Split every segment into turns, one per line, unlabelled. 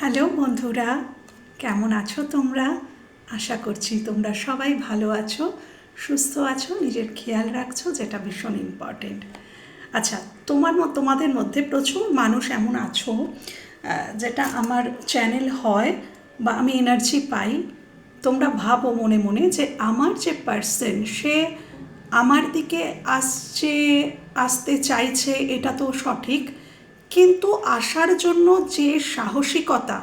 Hello বন্ধুরা, কেমন আছো তোমরা? আশা করছি তোমরা সবাই ভালো আছো, সুস্থ আছো, নিজের খেয়াল রাখছো, যেটা ভীষণ ইম্পর্টেন্ট আচ্ছা তোমার তোমাদের মধ্যে প্রচুর মানুষ এমন আছো যেটা আমার চ্যানেল হয় বা আমি এনার্জি পাই। তোমরা ভাবো মনে মনে যে আমার যে পার্সন সে আমার দিকে আসছে, আসতে চাইছে, এটা তো সঠিক। কিন্তু আসার জন্য যে সাহসিকতা,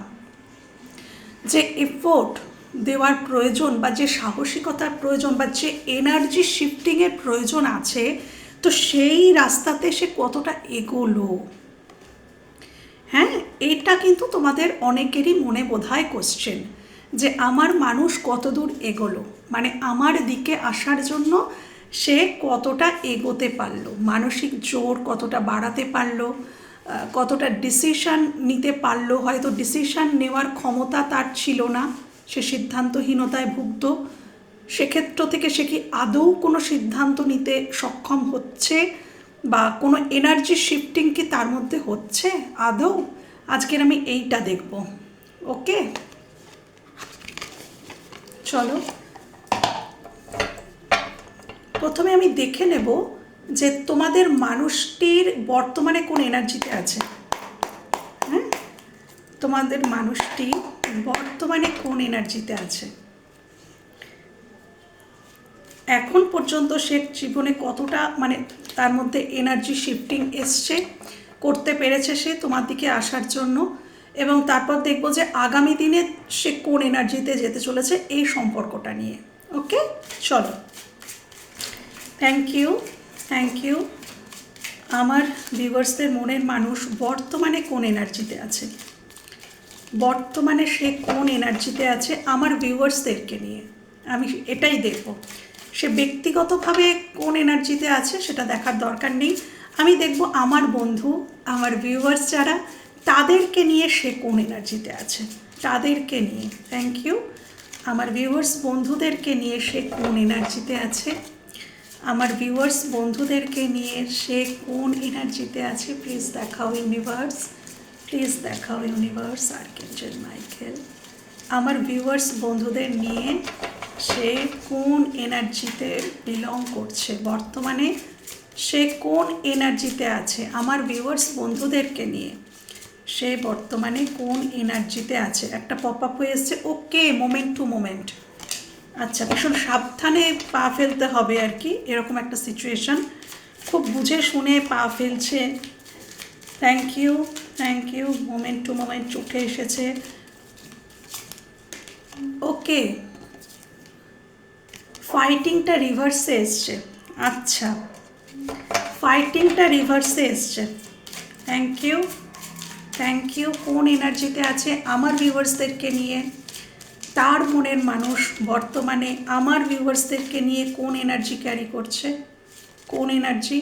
যে এফোর্ট দেওয়ার প্রয়োজন বা যে সাহসিকতার প্রয়োজন বা যে এনার্জি শিফটিংয়ের প্রয়োজন আছে, তো সেই রাস্তাতে সে কতটা এগোলো? হ্যাঁ এটা কিন্তু তোমাদের অনেকেরই মনে বোধহয় কোশ্চেন যে আমার মানুষ কতদূর এগোলো? মানে আমার দিকে আসার জন্য সে কতটা এগোতে পারল? মানসিক জোর কতটা বাড়াতে পারল? কতটা ডিসিশন নিতে পারল? হয়তো ডিসিশন নেওয়ার ক্ষমতা তার ছিল না। সে সিদ্ধান্তহীনতায় ভুগত। সেক্ষেত্র থেকে সে কি আদৌ কোনো সিদ্ধান্ত নিতে সক্ষম হচ্ছে? বা কোনো এনার্জি শিফটিং কি তার মধ্যে হচ্ছে? আদৌ? আজকের আমি এইটা দেখব। ওকে চলো। প্রথমে আমি দেখে নেব যে তোমাদের মানুষটির বর্তমানে কোন এনার্জিতে আছে? হ্যাঁ? তোমাদের মানুষটি বর্তমানে কোন এনার্জিতে আছে? এখন পর্যন্ত সে জীবনে কতটা মানে তার মধ্যে এনার্জি শিফটিং এসছে, করতে পেরেছে সে তোমার দিকে আসার জন্য এবং তারপর দেখব যে আগামী দিনে সে কোন এনার্জিতে যেতে চলেছে এই সম্পর্কটা নিয়ে। ওকে চলো। থ্যাংক ইউ থ্যাংক ইউ আমার ভিউয়ার্সদের মনের মানুষ বর্তমানে কোন এনার্জিতে আছে? বর্তমানে সে কোন এনার্জিতে আছে আমার ভিউয়ার্সদেরকে নিয়ে? আমি এটাই দেখব। সে ব্যক্তিগতভাবে কোন এনার্জিতে আছে সেটা দেখার দরকার নেই। আমি দেখব আমার বন্ধু, আমার ভিউয়ার্স যারা, তাদেরকে নিয়ে সে কোন এনার্জিতে আছে? তাদেরকে নিয়ে। থ্যাংক ইউ আমার ভিউয়ার্স বন্ধুদেরকে নিয়ে সে কোন এনার্জিতে আছে? আমার ভিউয়ার্স বন্ধুদেরকে নিয়ে সে কোন এনার্জিতে আছে প্লিজ দেখাও ইউনিভার্স প্লিজ দেখাও ইউনিভার্স আর আর্কেঞ্জেল মাইকেল আমার ভিউয়ার্স বন্ধুদের নিয়ে সে কোন এনার্জিতে বিলং করছে, বর্তমানে সে কোন এনার্জিতে আছে? আমার ভিউয়ার্স বন্ধুদেরকে নিয়ে সে বর্তমানে কোন এনার্জিতে আছে? একটা পপ আপ হয়ে এসছে ওকে মোমেন্ট টু মোমেন্ট আচ্ছা ভীষণ সাবধানে পা ফেলতে হবে আর কি, এরকম একটা সিচুয়েশন খুব বুঝে শুনে পা ফেলছে। Thank you thank you moment to moment চোখে এসেছে। ওকে ফাইটিংটা রিভার্সে এসছে। আচ্ছা। ফাইটিংটা রিভার্সে এসছে। থ্যাংক ইউ থ্যাংক ইউ কোন এনার্জিতে আছে? আমার ভিউয়ার্সদেরকে নিয়ে। তার মনের মানুষ বর্তমানে আমার ভিউয়ার্সদেরকে নিয়ে কোন এনার্জি ক্যারি করছে? কোন এনার্জি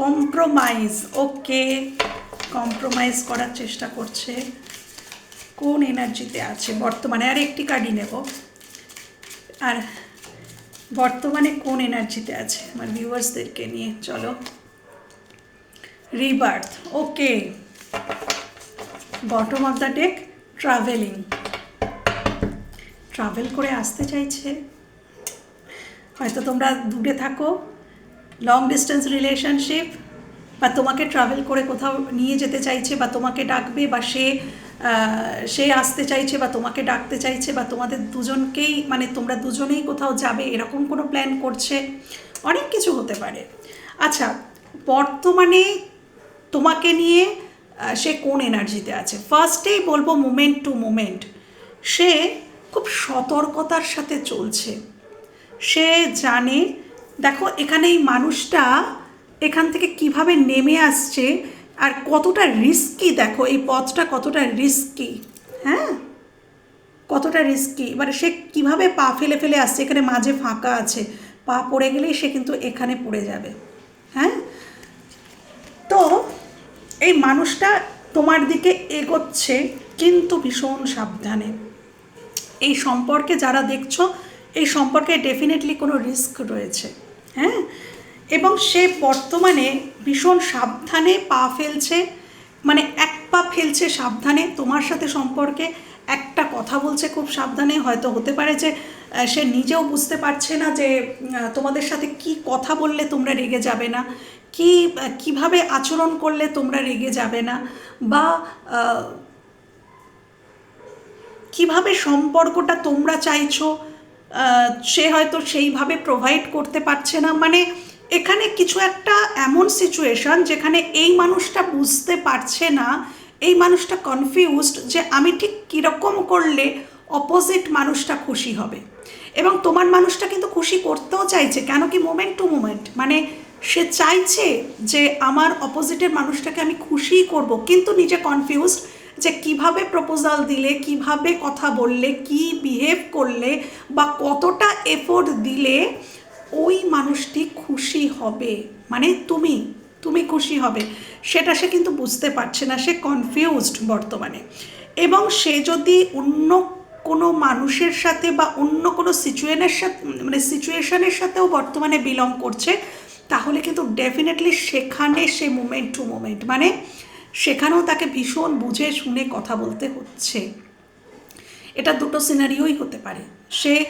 কম্প্রোমাইজ ওকে কম্প্রোমাইজ করার চেষ্টা করছে। কোন এনার্জিতে আছে? বর্তমানে আর একটি কার্ডই নেব। আর বর্তমানে কোন এনার্জিতে আছে আমার ভিউয়ার্সদেরকে নিয়ে? চলো। Rebirth okay bottom of the deck travelling travel করে আসতে চাইছে। হয়তো তোমরা দূরে থাকো লং ডিস্টেন্স রিলেশনশিপ বা তোমাকে ট্রাভেল করে কোথাও নিয়ে যেতে চাইছে, বা তোমাকে ডাকবে, বা সে সে আসতে চাইছে, বা তোমাকে ডাকতে চাইছে, বা তোমাদের দুজনকেই মানে তোমরা দুজনেই কোথাও যাবে, এরকম কোনো প্ল্যান করছে? অনেক কিছু হতে পারে। আচ্ছা বর্তমানে তোমাকে নিয়ে সে কোন এনার্জিতে আছে? ফার্স্টেই বলব মোমেন্ট টু মুমেন্ট সে খুব সতর্কতার সাথে চলছে। সে জানে, দেখো, এখানে এই মানুষটা এখান থেকে কীভাবে নেমে আসছে আর কতটা রিস্কি দেখো, এই পথটা কতটা রিস্কি হ্যাঁ? কতটা রিস্কি এবারে সে কীভাবে পা ফেলে ফেলে আসছে, এখানে মাঝে ফাঁকা আছে, পা পড়ে গেলেই সে কিন্তু এখানে পড়ে যাবে হ্যাঁ? তো এই মানুষটা তোমার দিকে এগোচ্ছে, কিন্তু ভীষণ সাবধানে। এই সম্পর্কে যারা দেখছ, এই সম্পর্কে ডেফিনেটলি কোনো রিস্ক রয়েছে হ্যাঁ? এবং সে বর্তমানে ভীষণ সাবধানে পা ফেলছে মানে এক পা ফেলছে সাবধানে, তোমার সাথে সম্পর্কে একটা কথা বলছে খুব সাবধানে, হয়তো হতে পারে যে সে নিজেও বুঝতে পারছে না যে তোমাদের সাথে কি কথা বললে তোমরা রেগে যাবে না, কি কীভাবে আচরণ করলে তোমরা রেগে যাবে না, বা কীভাবে সম্পর্কটা তোমরা চাইছো সে হয়তো সেইভাবে প্রোভাইড করতে পারছে না। মানে এখানে কিছু একটা এমন সিচুয়েশন যেখানে এই মানুষটা বুঝতে পারছে না, এই মানুষটা কনফিউজড যে আমি ঠিক কীরকম করলে অপোজিট মানুষটা খুশি হবে। এবং তোমার মানুষটা কিন্তু খুশি করতেও চাইছে, কেন কি মোমেন্ট টু মোমেন্ট মানে সে চাইছে যে আমার অপোজিটের মানুষটাকে আমি খুশিই করব, কিন্তু নিজে কনফিউজড যে কীভাবে প্রপোজাল দিলে, কীভাবে কথা বললে, কি বিহেভ করলে বা কতটা এফোর্ট দিলে ওই মানুষটি খুশি হবে। মানে তুমি তুমি খুশি হবে। সেটা সে কিন্তু বুঝতে পারছে না, সে কনফিউজড বর্তমানে। এবং সে যদি অন্য কোনো মানুষের সাথে বা অন্য কোনো সিচুয়েনের সাথে মানে সিচুয়েশনের সাথেও বর্তমানে বিলং করছে, তাহলে কিন্তু ডেফিনেটলি সেখানে সে মুমেন্ট টু মুমেন্ট মানে সেখানেও তাকে ভীষণ বুঝে শুনে কথা বলতে হচ্ছে। এটা দুটো সিনারিওই হতে পারে। সে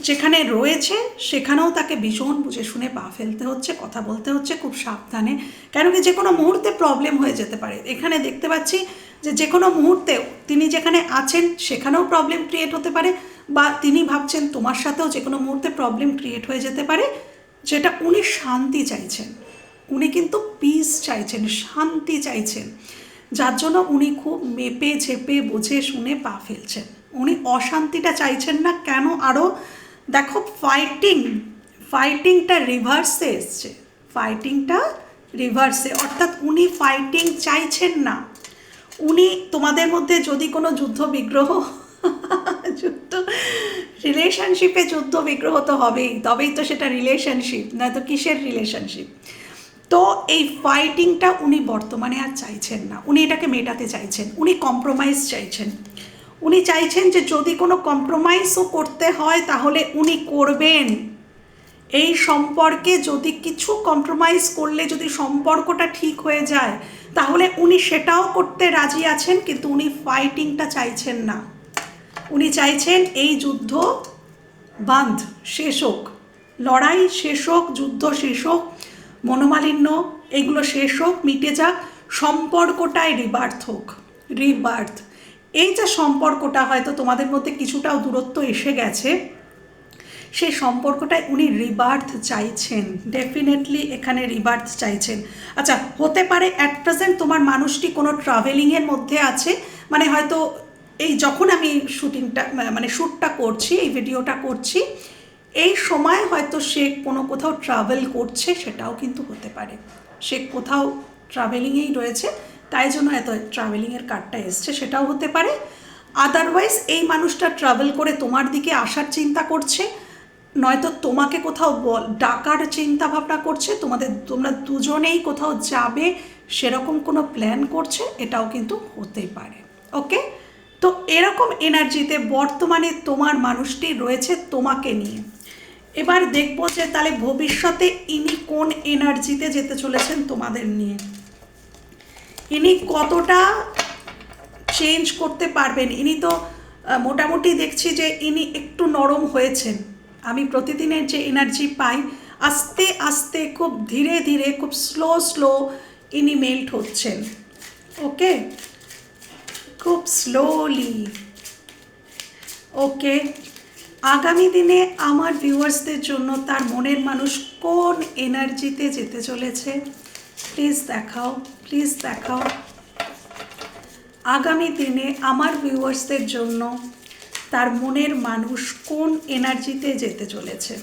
যেখানে রয়েছে, সেখানেও তাকে ভীষণ বুঝে শুনে পা ফেলতে হচ্ছে, কথা বলতে হচ্ছে খুব সাবধানে। কেন কি যে কোনো মুহূর্তে প্রবলেম হয়ে যেতে পারে। এখানে দেখতে পাচ্ছি যে যে কোনো মুহূর্তে তিনি যেখানে আছেন, সেখানেও প্রবলেম ক্রিয়েট হতে পারে বা তিনি ভাবছেন তোমার সাথেও যে কোনো মুহূর্তে প্রবলেম ক্রিয়েট হয়ে যেতে পারে, যেটা উনি শান্তি চাইছেন। উনি কিন্তু পিস চাইছেন, শান্তি চাইছেন। যার জন্য উনি খুব মেপে, ঝেপে, বুঝে, শুনে পা ফেলছেন। উনি অশান্তিটা চাইছেন না, কেন আরও দেখো ফাইটিং ফাইটিংটা রিভার্সে এসছে। ফাইটিংটা রিভার্সে অর্থাৎ উনি ফাইটিং চাইছেন না। উনি তোমাদের মধ্যে যদি কোনো যুদ্ধ বিগ্রহ, যুদ্ধ রিলেশনশিপে যুদ্ধ বিগ্রহ তো হবেই। তবেই তো সেটা রিলেশনশিপ নয়তো কিসের রিলেশনশিপ তো এই ফাইটিংটা উনি বর্তমানে আর চাইছেন না। উনি এটাকে মেটাতে চাইছেন। উনি কম্প্রোমাইজ চাইছেন। উনি চাইছেন যে যদি কোনো কম্প্রোমাইজও করতে হয়, তাহলে উনি করবেন। এই সম্পর্কে যদি কিছু কম্প্রোমাইজ করলে, যদি সম্পর্কটা ঠিক হয়ে যায়, তাহলে উনি সেটাও করতে রাজি আছেন, কিন্তু উনি ফাইটিংটা চাইছেন না। উনি চাইছেন এই যুদ্ধ বান্ধ শেষ হোক, লড়াই শেষ হোক, যুদ্ধ শেষ হোক। মনোমালিন্য, এগুলো শেষ হোক, মিটে যাক, সম্পর্কটাই রিবার্থ হোক, রিবার্থ। এই যে সম্পর্কটা হয়তো তোমাদের মধ্যে কিছুটাও দূরত্ব এসে গেছে, সেই সম্পর্কটায় উনি রিবার্থ চাইছেন, ডেফিনেটলি এখানে রিবার্থ চাইছেন। আচ্ছা হতে পারে অ্যাট প্রেজেন্ট তোমার মানুষটি কোনো ট্রাভেলিংয়ের মধ্যে আছে মানে হয়তো এই যখন আমি শুটিংটা মানে শ্যুটটা করছি, এই ভিডিওটা করছি এই সময় হয়তো সে কোনো কোথাও ট্রাভেল করছে, সেটাও কিন্তু হতে পারে। সে কোথাও ট্রাভেলিংয়েই রয়েছে, তাই জন্য এত ট্রাভেলিংয়ের কার্ডটা এসছে, সেটাও হতে পারে। আদারওয়াইজ এই মানুষটা ট্রাভেল করে তোমার দিকে আসার চিন্তা করছে, নয়তো তোমাকে কোথাও বল, ডাকার চিন্তা ভাবনা করছে, তোমাদের, তোমরা দুজনেই কোথাও যাবে, সেরকম কোনো প্ল্যান করছে, এটাও কিন্তু হতে পারে। ওকে তো এরকম এনার্জিতে বর্তমানে তোমার মানুষটি রয়েছে তোমাকে নিয়ে। এবার দেখব যে তাহলে ভবিষ্যতে ইনি কোন এনার্জিতে যেতে চলেছেন তোমাদের নিয়ে। ইনি কতটা চেঞ্জ করতে পারবেন? ইনি তো মোটামুটি দেখছি যে ইনি একটু নরম হয়েছেন। আমি প্রতিদিনের যে এনার্জি পাই, আস্তে আস্তে খুব ধীরে ধীরে, খুব স্লো স্লো ইনি মেল্ট হচ্ছেন। ওকে? খুব স্লোলি ওকে? আগামী দিনে আমার ভিউয়ার্সদের জন্য তার মনের মানুষ কোন এনার্জিতে যেতে চলেছে? প্লিজ দেখাও প্লিজ দেখাও। আগামী দিনে আমার ভিউয়ার্সদের জন্য তার মনের মানুষ কোন এনার্জিতে যেতে চলেছে?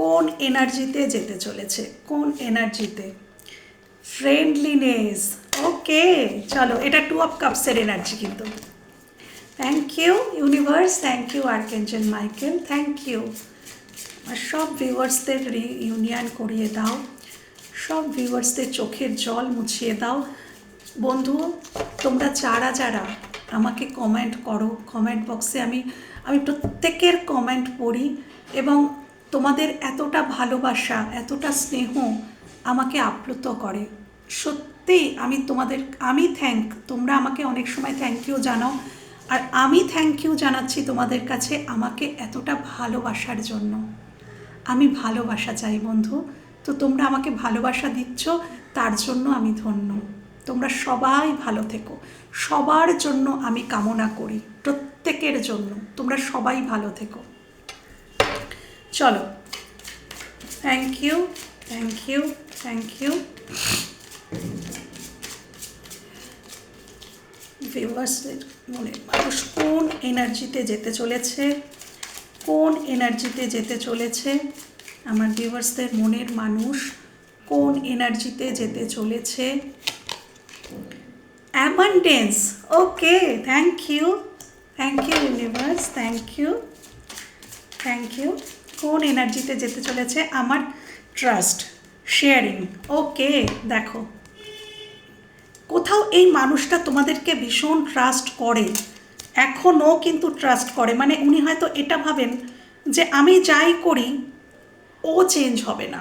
কোন এনার্জিতে যেতে চলেছে? কোন এনার্জিতে? ফ্রেন্ডলিনেস ওকে চলো, এটা টু অফ কাপসের এনার্জি কিন্তু। Thank you universe thank you archangel Michael thank you আর সব ভিউয়ার্সদের রিইউনিয়ন করিয়ে দাও। সব ভিউয়ার্সদের চোখের জল মুছিয়ে দাও। বন্ধু, তোমরা যারা যারা আমাকে কমেন্ট করো কমেন্ট বক্সে আমি আমি প্রত্যেকের কমেন্ট পড়ি এবং তোমাদের এতটা ভালোবাসা, এতটা স্নেহ আমাকে আপ্লুত করে। সত্যি আমি তোমাদের, আমি থ্যাংক তোমরা আমাকে অনেক সময় থ্যাংক ইউ জানাও। আর আমি থ্যাংক ইউ জানাচ্ছি তোমাদের কাছে আমাকে এতটা ভালোবাসার জন্য। আমি ভালোবাসা চাই বন্ধু। তো তোমরা আমাকে ভালোবাসা দিচ্ছ, তার জন্য আমি ধন্য। তোমরা সবাই ভালো থেকো। সবার জন্য আমি কামনা করি, প্রত্যেকের জন্য। তোমরা সবাই ভালো থেকো। চলো। Thank you thank you thank you ভিউয়ার্সদের মনের মানুষ কোন এনার্জিতে যেতে চলেছে? কোন এনার্জিতে যেতে চলেছে? আমার ভিউয়ার্সদের মনের মানুষ কোন এনার্জিতে যেতে চলেছে? Abundance okay thank you thank you universe thank you thank you কোন এনার্জিতে যেতে চলেছে? আমার ট্রাস্ট শেয়ারিং ওকে, দেখো। কোথাও এই মানুষটা তোমাদেরকে ভীষণ ট্রাস্ট করে, এখনও কিন্তু ট্রাস্ট করে। মানে উনি হয়তো এটা ভাবেন যে আমি যাই করি, ও চেঞ্জ হবে না।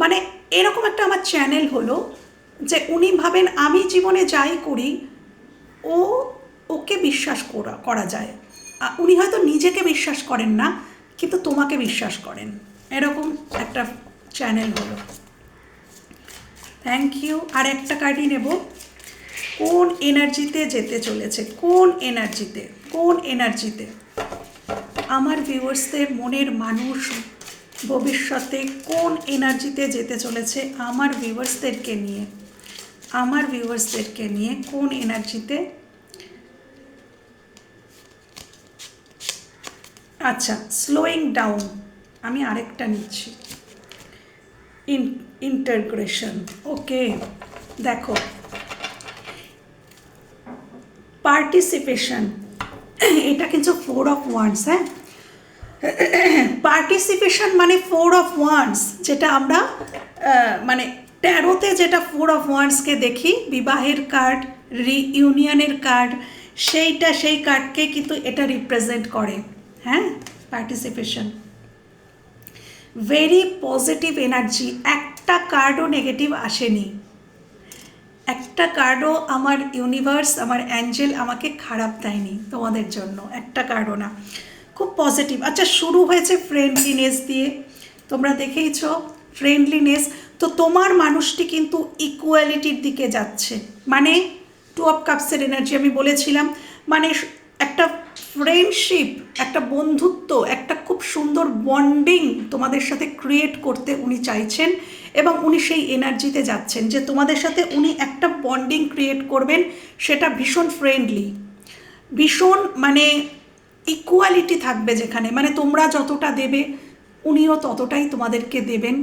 মানে এরকম একটা আমার চ্যানেল হলো যে উনি ভাবেন আমি জীবনে যাই করি, ও ওকে বিশ্বাস করা করা যায়। উনি হয়তো নিজেকে বিশ্বাস করেন না, কিন্তু তোমাকে বিশ্বাস করেন। এরকম একটা চ্যানেল হলো। থ্যাংক ইউ আর একটা কার্ডই নেব। কোন এনার্জিতে যেতে চলেছে? কোন এনার্জিতে? কোন এনার্জিতে? আমার ভিউয়ার্সদের মনের মানুষ ভবিষ্যতে কোন এনার্জিতে যেতে চলেছে? আমার ভিউয়ার্সদেরকে নিয়ে। আমার ভিউয়ার্সদেরকে নিয়ে কোন এনার্জিতে? আচ্ছা স্লোয়িং ডাউন আমি আরেকটা নিচ্ছি। ইন ইন্টারগ্রেশন ওকে দেখো পার্টিসিপেশন এটা কিন্তু ফোর অফ ওয়ান্স হ্যাঁ? পার্টিসিপেশন মানে ফোর অফ ওয়ান্স যেটা আমরা মানে ট্যারোতে যেটা ফোর অফ ওয়ান্সকে দেখি, বিবাহের কার্ড রিইউনিয়নের কার্ড সেইটা, সেই কার্ডকে কিন্তু এটা রিপ্রেজেন্ট করে হ্যাঁ? পার্টিসিপেশন ভেরি পজিটিভ এনার্জি একটা কার্ডও নেগেটিভ আসেনি। একটা কার্ডও আমার ইউনিভার্স আমার অ্যাঞ্জেল আমাকে খারাপ দেয়নি তোমাদের জন্য, একটা কার্ডও না। খুব পজিটিভ আচ্ছা শুরু হয়েছে ফ্রেন্ডলিনেস দিয়ে। তোমরা দেখেইছ ফ্রেন্ডলিনেস তো তোমার মানুষটি কিন্তু ইকুয়ালিটির দিকে যাচ্ছে। মানে টু অফ কাপসের এনার্জি আমি বলেছিলাম। মানে একটা ফ্রেন্ডশিপ একটা বন্ধুত্ব, একটা খুব সুন্দর বন্ডিং তোমাদের সাথে ক্রিয়েট করতে উনি চাইছেন। এবং উনি সেই এনার্জিতে যাচ্ছেন যে তোমাদের সাথে উনি একটা বন্ডিং ক্রিয়েট করবেন সেটা ভীষণ ফ্রেন্ডলি ভীষণ মানে ইকুয়ালিটি থাকবে যেখানে। মানে তোমরা যতটা দেবে, উনিও ততটাই তোমাদেরকে দেবেন।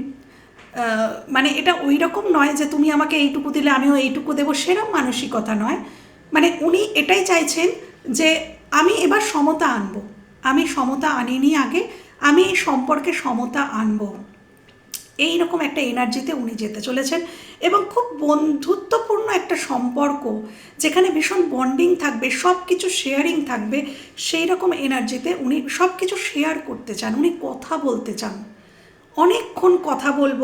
মানে এটা ওই রকম নয় যে তুমি আমাকে এইটুকু দিলে, আমিও এইটুকু দেবো, সেরম মানসিকতা নয়। মানে উনি এটাই চাইছেন যে আমি এবার সমতা আনব। আমি সমতা আনিনি আগে, আমি এই সম্পর্কে সমতা আনব। এই রকম একটা এনার্জিতে উনি যেতে চলেছেন এবং খুব বন্ধুত্বপূর্ণ একটা সম্পর্ক যেখানে ভীষণ বন্ডিং থাকবে সব কিছু শেয়ারিং থাকবে সেই রকম এনার্জিতে উনি সব কিছু শেয়ার করতে চান, উনি কথা বলতে চান। অনেকক্ষণ কথা বলব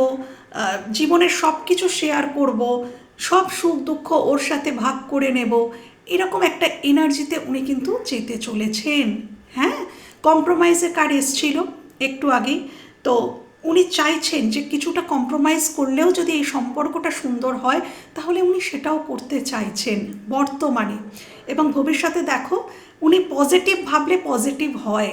জীবনের সব কিছু শেয়ার করব, সব সুখ দুঃখ ওর সাথে ভাগ করে নেব, এরকম একটা এনার্জিতে উনি কিন্তু যেতে চলেছেন। হ্যাঁ? কম্প্রোমাইজের কার্ড এসছিল একটু আগেই, তো উনি চাইছেন যে কিছুটা কম্প্রোমাইজ করলেও যদি এই সম্পর্কটা সুন্দর হয়, তাহলে উনি সেটাও করতে চাইছেন বর্তমানে। এবং ভবিষ্যতে দেখো, উনি পজিটিভ ভাবলে পজিটিভ হয়।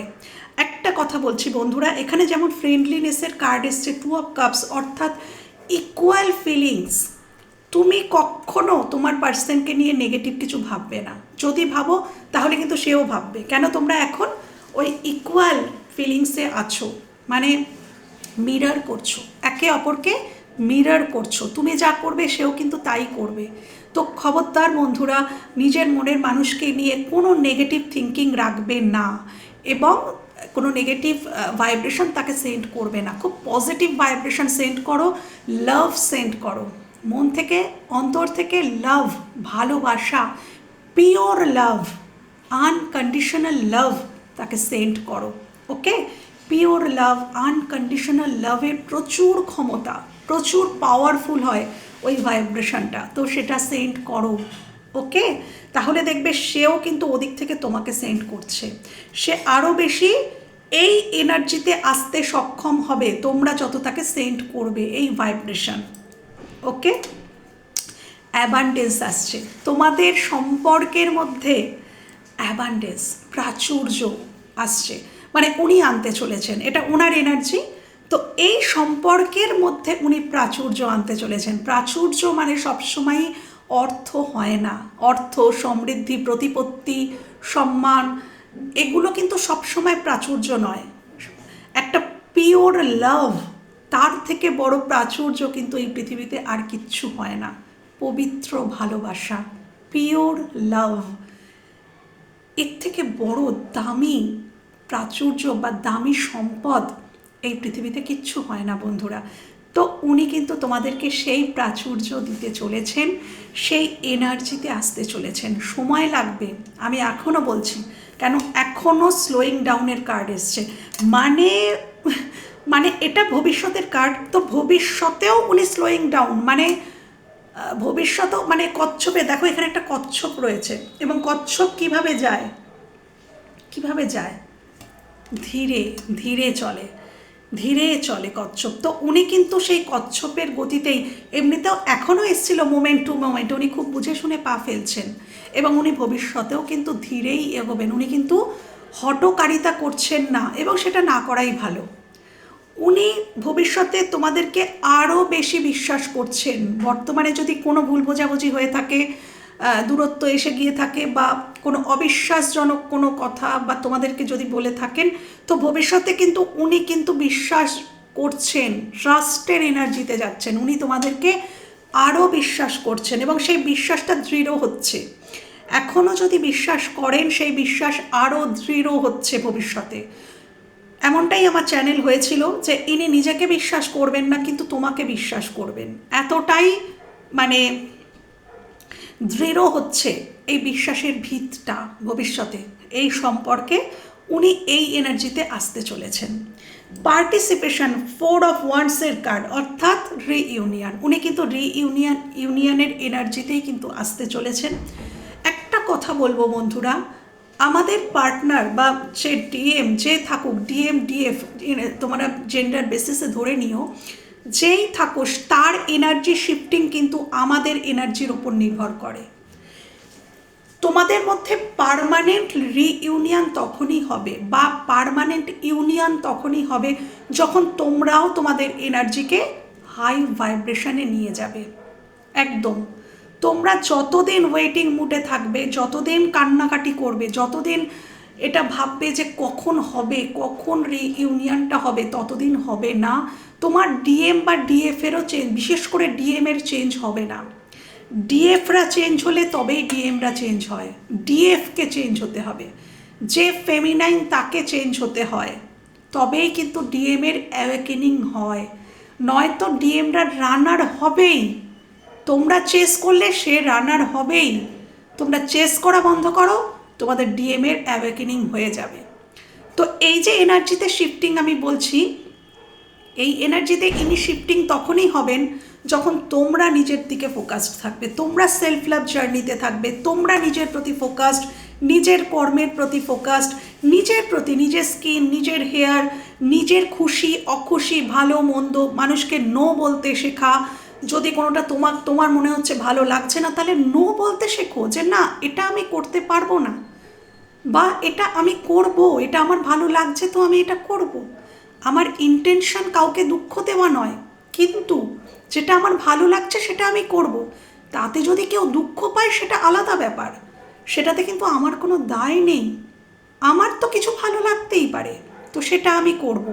একটা কথা বলছি বন্ধুরা, এখানে যেমন ফ্রেন্ডলিনেসের কার্ড এসছে টু অফ কাপস অর্থাৎ ইকুয়াল ফিলিংস তুমি কখনো তোমার পার্সনকে নিয়ে নেগেটিভ কিছু ভাববে না। যদি ভাবো, তাহলে কিন্তু সেও ভাববে। কেন তোমরা এখন ওই ইকুয়াল ফিলিংসে আছো? মানে মিরর করছ। একে অপরকে মিরর করছ। তুমি যা করবে সেও কিন্তু তাই করবে। তো খবরদার বন্ধুরা, নিজের মনের মানুষকে নিয়ে কোনো নেগেটিভ থিঙ্কিং রাখবে না এবং কোনো নেগেটিভ ভাইব্রেশন তাকে সেন্ড করবে না। খুব পজিটিভ ভাইব্রেশন সেন্ড করো লাভ সেন্ড করো। মন থেকে, অন্তর থেকে লাভ ভালোবাসা পিওর লাভ আনকন্ডিশনাল লাভ তাকে সেন্ড করো। ওকে পিওর লাভ, আনকন্ডিশনাল লাভের প্রচুর ক্ষমতা, প্রচুর পাওয়ারফুল হয় ওই ভাইব্রেশনটা। তো সেটা সেন্ড করো, ওকে? তাহলে দেখবে সেও কিন্তু ওদিক থেকে তোমাকে সেন্ড করছে। সে আরও বেশি এই এনার্জিতে আসতে সক্ষম হবে, তোমরা যত তাকে সেন্ড করবে এই ভাইব্রেশন ওকে? অ্যাবান্ডেন্স আসছে। তোমাদের সম্পর্কের মধ্যে অ্যাবান্ডেন্স প্রাচুর্য আসছে। মানে উনি আনতে চলেছেন, এটা ওনার এনার্জি তো এই সম্পর্কের মধ্যে উনি প্রাচুর্য আনতে চলেছেন। প্রাচুর্য মানে সবসময় অর্থ হয় না। অর্থ, সমৃদ্ধি, প্রতিপত্তি, সম্মান, এগুলো কিন্তু সবসময় প্রাচুর্য নয়। একটা পিওর লাভ তার থেকে বড় প্রাচুর্য কিন্তু এই পৃথিবীতে আর কিচ্ছু হয় না। পবিত্র ভালোবাসা পিওর লাভ এর থেকে বড় দামি প্রাচুর্য বা দামি সম্পদ এই পৃথিবীতে কিচ্ছু হয় না, বন্ধুরা। তো উনি কিন্তু তোমাদেরকে সেই প্রাচুর্য দিতে চলেছেন, সেই এনার্জিতে আসতে চলেছেন। সময় লাগবে, আমি এখনও বলছি, কেন এখনও স্লোয়িং ডাউনের কার্ড এসছে। মানে মানে এটা ভবিষ্যতের কার্ড তো ভবিষ্যতেও উনি স্লোয়িং ডাউন মানে ভবিষ্যতেও মানে কচ্ছপে, দেখো এখানে একটা কচ্ছপ রয়েছে, এবং কচ্ছপ কীভাবে যায়? কীভাবে যায়? ধীরে ধীরে চলে ধীরে চলে কচ্ছপ। তো উনি কিন্তু সেই কচ্ছপের গতিতেই এমনিতেও এখনও এসেছিল মোমেন্ট টু মোমেন্ট উনি খুব বুঝে শুনে পা ফেলছেন। এবং উনি ভবিষ্যতেও কিন্তু ধীরেই এগোবেন। উনি কিন্তু হটকারিতা করছেন না এবং সেটা না করাই ভালো। উনি ভবিষ্যতে তোমাদেরকে আরও বেশি বিশ্বাস করছেন। বর্তমানে যদি কোনো ভুল বোঝাবুঝি হয়ে থাকে দূরত্ব এসে গিয়ে থাকে বা কোনো অবিশ্বাসজনক কোনো কথা বা তোমাদেরকে যদি বলে থাকেন, তো ভবিষ্যতে কিন্তু উনি কিন্তু বিশ্বাস করছেন ট্রাস্টের এনার্জিতে যাচ্ছেন। উনি তোমাদেরকে আরও বিশ্বাস করছেন এবং সেই বিশ্বাসটা দৃঢ় হচ্ছে। এখনও যদি বিশ্বাস করেন, সেই বিশ্বাস আরও দৃঢ় হচ্ছে ভবিষ্যতে। এমনটাই আমার চ্যানেল হয়েছিল যে ইনি নিজেকে বিশ্বাস করবেন না, কিন্তু তোমাকে বিশ্বাস করবেন। এতটাই মানে দৃঢ় হচ্ছে এই বিশ্বাসের ভিতটা ভবিষ্যতে। এই সম্পর্কে উনি এই এনার্জিতে আসতে চলেছেন। পার্টিসিপেশন ফোর অফ ওয়ান্সের কার্ড অর্থাৎ রিইউনিয়ন। উনি কিন্তু রিইউনিয়ন, ইউনিয়নের এনার্জিতেই কিন্তু আসতে চলেছেন। একটা কথা বলব বন্ধুরা, আমাদের পার্টনার বা সে ডিএম, যে থাকুক, ডিএম, ডিএফ তোমরা জেন্ডার বেসিসে ধরে নিও যেই থাকুস, তার এনার্জি শিফটিং কিন্তু আমাদের এনার্জির উপর নির্ভর করে। তোমাদের মধ্যে পার্মানেন্ট রিইউনিয়ন তখনই হবে বা পার্মানেন্ট ইউনিয়ন তখনই হবে যখন তোমরাও তোমাদের এনার্জিকে হাই ভাইব্রেশনে নিয়ে যাবে। একদম। তোমরা যতদিন ওয়েটিং মুডে থাকবে, যতদিন কান্নাকাটি করবে, যতদিন এটা ভাববে যে কখন হবে, কখন রিইউনিয়নটা হবে, ততদিন হবে না। তোমার ডিএম বা ডিএফেরও চেঞ্জ বিশেষ করে ডিএম এর চেঞ্জ হবে না। ডিএফরা চেঞ্জ হলে তবেই ডিএমরা চেঞ্জ হয়। ডিএফকে চেঞ্জ হতে হবে। যে ফেমিনাইন তাকে চেঞ্জ হতে হয়। তবেই কিন্তু ডিএমের অ্যাওয়েকেনিং হয়। নয়তো ডিএমরা রানার হবেই। তোমরা চেস করলে সে রানার হবেই। তোমরা চেস করা বন্ধ করো, তোমাদের ডিএমের অ্যাওয়েকেনিং হয়ে যাবে। তো এই যে এনার্জিতে শিফটিং আমি বলছি এই এনার্জিতে ইনি শিফটিং তখনই হবেন যখন তোমরা নিজের দিকে ফোকাসড থাকবে, তোমরা সেলফ লাভ জার্নিতে থাকবে, তোমরা নিজের প্রতি ফোকাসড নিজের কর্মের প্রতি ফোকাসড নিজের প্রতি নিজের স্কিন নিজের হেয়ার নিজের খুশি, অখুশি, ভালো, মন্দ, মানুষকে নো বলতে শেখা। যদি কোনোটা তোমার তোমার মনে হচ্ছে ভালো লাগছে না, তাহলে নো বলতে শেখো যে না, এটা আমি করতে পারব না। বা এটা আমি করব, এটা আমার ভালো লাগছে, তো আমি এটা করব। আমার ইন্টেনশন কাউকে দুঃখ দেওয়া নয়, কিন্তু যেটা আমার ভালো লাগছে সেটা আমি করব। তাতে যদি কেউ দুঃখ পায় সেটা আলাদা ব্যাপার। সেটাতে কিন্তু আমার কোনো দায় নেই। আমার তো কিছু ভালো লাগতেই পারে, তো সেটা আমি করব।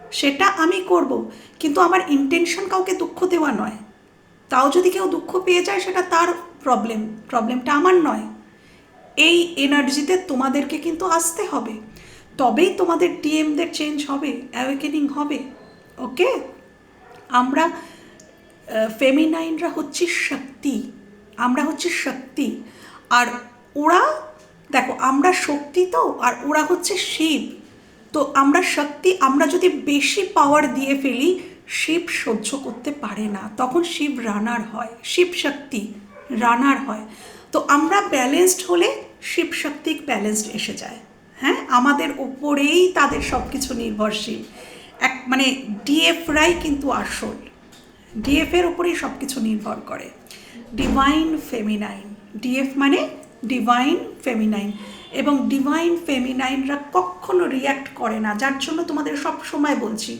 সেটা আমি করব, কিন্তু আমার ইন্টেনশন কাউকে দুঃখ দেওয়া নয়। তাও যদি কেউ দুঃখ পেয়ে যায় সেটা তার প্রবলেম প্রবলেমটা আমার নয়। এই এনার্জিতে তোমাদেরকে কিন্তু আসতে হবে। তবেই তোমাদের ডিএমদের চেঞ্জ হবে অ্যাওয়েকেনিং হবে ওকে আমরা ফেমিনাইনরা হচ্ছে শক্তি, আমরা হচ্ছে শক্তি, আর ওরা, দেখো, আমরা শক্তি তো, আর ওরা হচ্ছে শিব, তো আমরা শক্তি, আমরা যদি বেশি পাওয়ার দিয়ে ফেলি, শিব সহ্য করতে পারে না, তখন শিব রানার হয়, শিব শক্তি রানার হয়, তো আমরা ব্যালেন্সড হলে, শিব শক্তি ব্যালেন্সড এসে যায়। হ্যাঁ? আমাদের ওপরেই তাদের সব কিছু নির্ভরশীল। এক মানে ডিএফরাই কিন্তু আসল। ডিএফের ওপরেই সব কিছু নির্ভর করে। ডিভাইন ফেমিনাইন ডিএফ মানে ডিভাইন ফেমিনাইন এবং ডিভাইন ফেমিনাইনরা কখনো রিয়্যাক্ট করে না। যার জন্য তোমাদের সব সময় বলছি,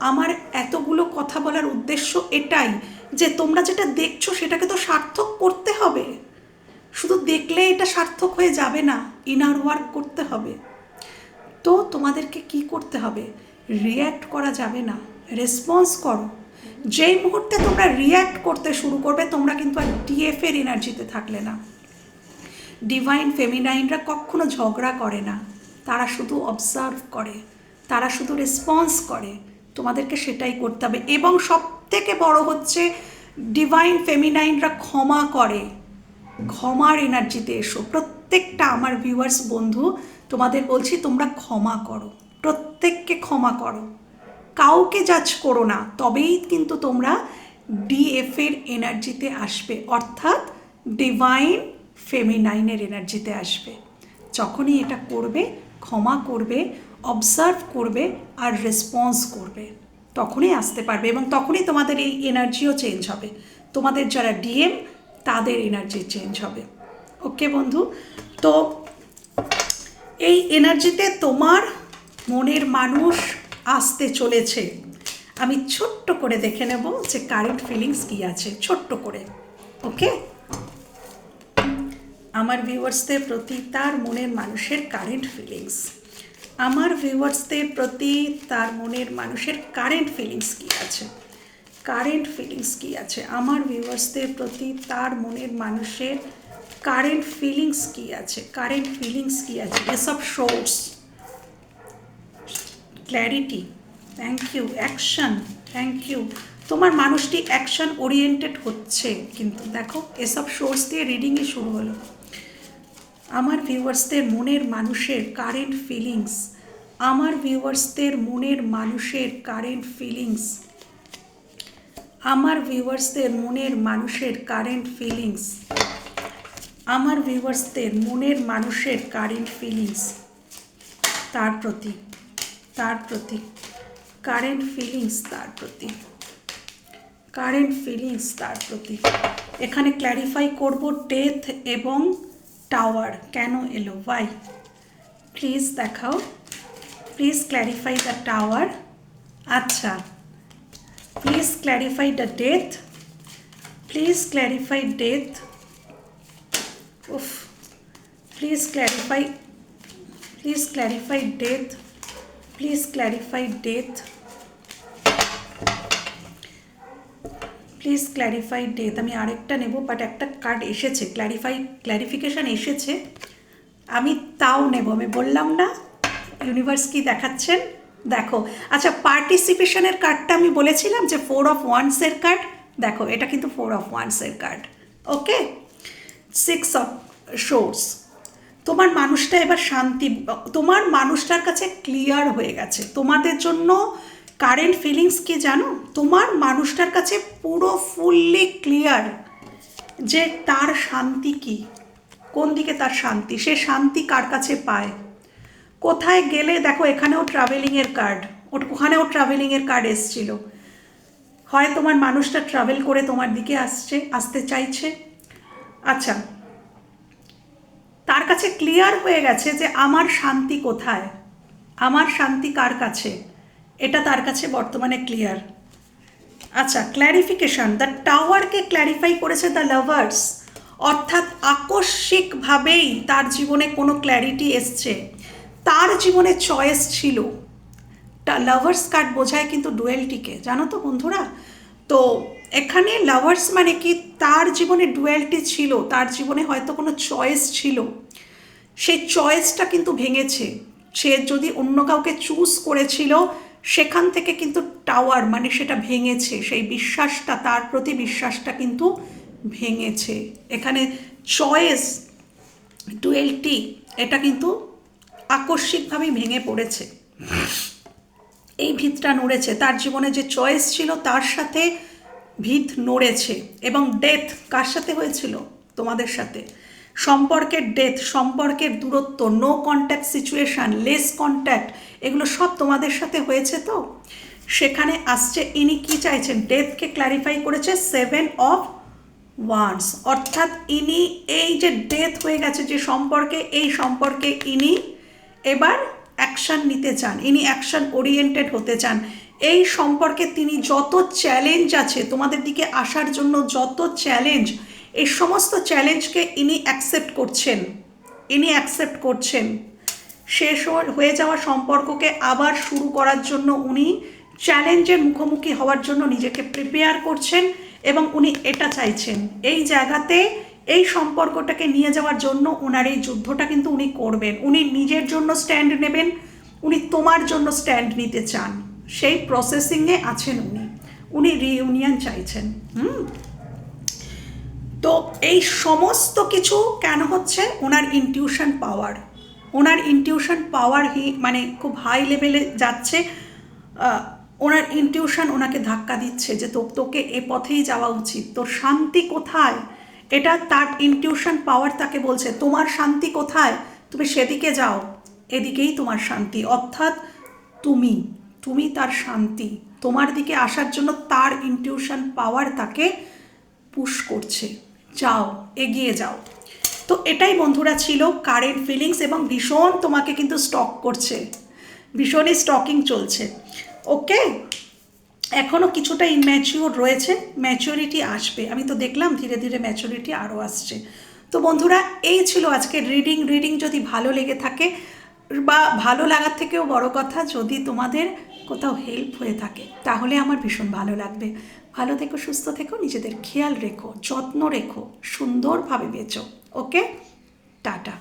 আমার এতগুলো কথা বলার উদ্দেশ্য এটাই যে তোমরা যেটা দেখছ সেটাকে তো সার্থক করতে হবে। শুধু দেখলে এটা সার্থক হয়ে যাবে না ইনার ওয়ার্ক করতে হবে। তো তোমাদেরকে কি করতে হবে? রিয়্যাক্ট করা যাবে না। রেসপন্স করো। যেই মুহূর্তে তোমরা রিয়্যাক্ট করতে শুরু করবে, তোমরা কিন্তু আর ডিএফ এর এনার্জিতে থাকলে না। ডিভাইন ফেমিনাইনরা কখনো ঝগড়া করে না। তারা শুধু অবজার্ভ করে। তারা শুধু রেসপন্স করে। তোমাদেরকে সেটাই করতে হবে। এবং সব থেকে বড় হচ্ছে ডিভাইন ফেমিনাইনরা ক্ষমা করে। ক্ষমার এনার্জিতে এসো। প্রত্যেকটা আমার ভিউয়ার্স বন্ধু, তোমাদের বলছি তোমরা ক্ষমা করো। প্রত্যেককে ক্ষমা করো। কাউকে জাজ করো না, তবেই কিন্তু তোমরা ডিএফ এর এনার্জিতে আসবে। অর্থাৎ ডিভাইন ফেমিনাইনের এনার্জিতে আসবে। যখনই এটা করবে, ক্ষমা করবে অবজার্ভ করবে আর রেসপন্স করবে, তখনই আসতে পারবে এবং তখনই তোমাদের এই এনার্জিও চেঞ্জ হবে। তোমাদের যারা ডিএম তাদের এনার্জি চেঞ্জ হবে। ওকে বন্ধু? তো এই এনার্জিতে তোমার মনের মানুষ আসতে চলেছে। আমি ছোট্ট করে দেখে নেব যে কারেন্ট ফিলিংস কী আছে, ছোট্ট করে। ওকে আমার ভিউয়ার্সদের প্রতি তার মনের মানুষের কারেন্ট ফিলিংস আমার ভিউয়ার্সদের প্রতি তার মনের মানুষের কারেন্ট ফিলিংস কী আছে? কারেন্ট ফিলিংস কী আছে? আমার ভিউয়ার্সদের প্রতি তার মনের মানুষের কারেন্ট ফিলিংস কী আছে? কারেন্ট ফিলিংস কী আছে? এসব swords clarity thank you action thank you তোমার মানুষটি অ্যাকশন ওরিয়েন্টেড হচ্ছে কিন্তু, দেখো এসব সোর্স দিয়ে রিডিংই শুরু হলো। আমার ভিউয়ার্সদের মনের মানুষের কারেন্ট ফিলিংস আমার ভিউয়ার্সদের মনের মানুষের কারেন্ট ফিলিংস আমার ভিউয়ার্সদের মনের মানুষের কারেন্ট ফিলিংস। আমার ভিউয়ার্সদের মনের মানুষের কারেন্ট ফিলিংস। তার প্রতি তার প্রতি, কারেন্ট ফিলিংস তার প্রতি, কারেন্ট ফিলিংস তার প্রতি। এখানে ক্ল্যারিফাই করব ডেথ এবং টাওয়ার কেন এলো ওয়াই প্লিজ দেখাও প্লিজ ক্ল্যারিফাই দ্য টাওয়ার আচ্ছা please clarify the death please clarify death উফ please clarify please clarify death please clarify death please clarify death আমি আরেকটা নেব বাট একটা কার্ড এসেছে। ক্ল্যারিফাই ক্ল্যারিফিকেশান এসেছে। আমি তাও নেব। আমি বললাম না ইউনিভার্স কি দেখাচ্ছেন? দেখো আচ্ছা পার্টিসিপেশনের কার্ডটা আমি বলেছিলাম যে ফোর অফ ওয়ান্সের কার্ড দেখো, এটা কিন্তু four of ওয়ান্সের card okay six of swords তোমার মানুষটা এবার শান্তি, তোমার মানুষটার কাছে ক্লিয়ার হয়ে গেছে। তোমাদের জন্য কারেন্ট ফিলিংস কি জানো? তোমার মানুষটার কাছে পুরো ফুললি ক্লিয়ার যে তার শান্তি কি? কোন দিকে তার শান্তি? সে শান্তি কার কাছে পায়? কোথায় গেলে, দেখো এখানেও ট্রাভেলিংয়ের কার্ড ওখানেও ট্রাভেলিংয়ের কার্ড এসছিল। হয় তোমার মানুষটা ট্রাভেল করে তোমার দিকে আসছে, আসতে চাইছে। আচ্ছা তার কাছে ক্লিয়ার হয়ে গেছে যে আমার শান্তি কোথায়? আমার শান্তি কার কাছে? এটা তার কাছে বর্তমানে ক্লিয়ার আচ্ছা ক্ল্যারিফিকেশন দ্য টাওয়ারকে ক্ল্যারিফাই করেছে দ্য লাভার্স অর্থাৎ আকস্মিকভাবেই তার জীবনে কোনো ক্ল্যারিটি এসছে। তার জীবনে চয়েস ছিল। তা লাভার্স কার্ড বোঝায় কিন্তু ডুয়েলটিকে জানো তো বন্ধুরা? তো এখানে লাভার্স মানে কি? তার জীবনে ডুয়েলটি ছিল, তার জীবনে হয়তো কোনো চয়েস ছিল। সেই চয়েসটা কিন্তু ভেঙেছে। সে যদি অন্য কাউকে চুজ করেছিল, সেখান থেকে কিন্তু টাওয়ার মানে সেটা ভেঙেছে। সেই বিশ্বাসটা, তার প্রতি বিশ্বাসটা কিন্তু ভেঙেছে। এখানে চয়েস ডুয়েলটি এটা কিন্তু আকস্মিকভাবেই ভেঙে পড়েছে। এই ভিতটা নড়েছে। তার জীবনে যে চয়েস ছিল, তার সাথে ভিত নড়েছে। এবং ডেথ কার সাথে হয়েছিল? তোমাদের সাথে। সম্পর্কের ডেথ সম্পর্কের দূরত্ব no contact situation less contact এগুলো সব তোমাদের সাথে হয়েছে তো? সেখানে আসছে, ইনি কি চাইছেন? ডেথকে ক্ল্যারিফাই করেছে সেভেন অফ ওয়ান্স অর্থাৎ ইনি এই যে ডেথ হয়ে গেছে, যে সম্পর্কে, এই সম্পর্কে ইনি এবার অ্যাকশান নিতে চান, ইনি অ্যাকশান ওরিয়েন্টেড হতে চান, এই সম্পর্কে তিনি যত চ্যালেঞ্জ আছে, তোমাদের দিকে আসার জন্য যত চ্যালেঞ্জ এই সমস্ত চ্যালেঞ্জকে ইনি অ্যাকসেপ্ট করছেন, ইনি অ্যাকসেপ্ট করছেন। শেষ হয়ে- যাওয়া সম্পর্ককে আবার শুরু করার জন্য উনি চ্যালেঞ্জের মুখোমুখি হওয়ার জন্য নিজেকে প্রিপেয়ার করছেন এবং উনি এটা চাইছেন। এই জায়গাতে এই সম্পর্কটাকে নিয়ে যাওয়ার জন্য ওনার এই যুদ্ধটা কিন্তু উনি করবেন। উনি নিজের জন্য স্ট্যান্ড নেবেন, উনি তোমার জন্য স্ট্যান্ড নিতে চান। সেই প্রসেসিংয়ে আছেন উনি। উনি রিইউনিয়ন চাইছেন। হুম? তো এই সমস্ত কিছু কেন হচ্ছে? ওনার ইনটিউশন পাওয়ার ওনার ইনটিউশন পাওয়ার হি মানে খুব হাই লেভেলে যাচ্ছে। ওনার ইনটিউশন ওনাকে ধাক্কা দিচ্ছে যে তোকে এ পথেই যাওয়া উচিত। তোর শান্তি কোথায়? এটা তার ইনটিউশন পাওয়ার তাকে বলছে, তোমার শান্তি কোথায়? তুমি সেদিকে যাও। এদিকেই তোমার শান্তি। অর্থাৎ তুমি তুমি তার শান্তি। তোমার দিকে আসার জন্য তার ইনটিউশন পাওয়ার তাকে পুশ করছে। যাও, এগিয়ে যাও। তো এটাই বন্ধুরা ছিল কারেন্ট ফিলিংস এবং ভীষণ তোমাকে কিন্তু স্টক করছে। ভীষণই স্টকিং চলছে। ওকে এখনও কিছুটা ইম্যাচিওর রয়েছে ম্যাচুরিটি আসবে। আমি তো দেখলাম ধীরে ধীরে ম্যাচুরিটি আরও আসছে। তো বন্ধুরা, এই ছিল আজকের রিডিং রিডিং যদি ভালো লেগে থাকে বা ভালো লাগার থেকেও বড় কথা, যদি তোমাদের কোথাও হেল্প হয়ে থাকে, তাহলে আমার ভীষণ ভালো লাগবে। ভালো থেকো, সুস্থ থেকো, নিজেদের খেয়াল রেখো, যত্ন রেখো, সুন্দরভাবে বেচো। ওকে? টাটা।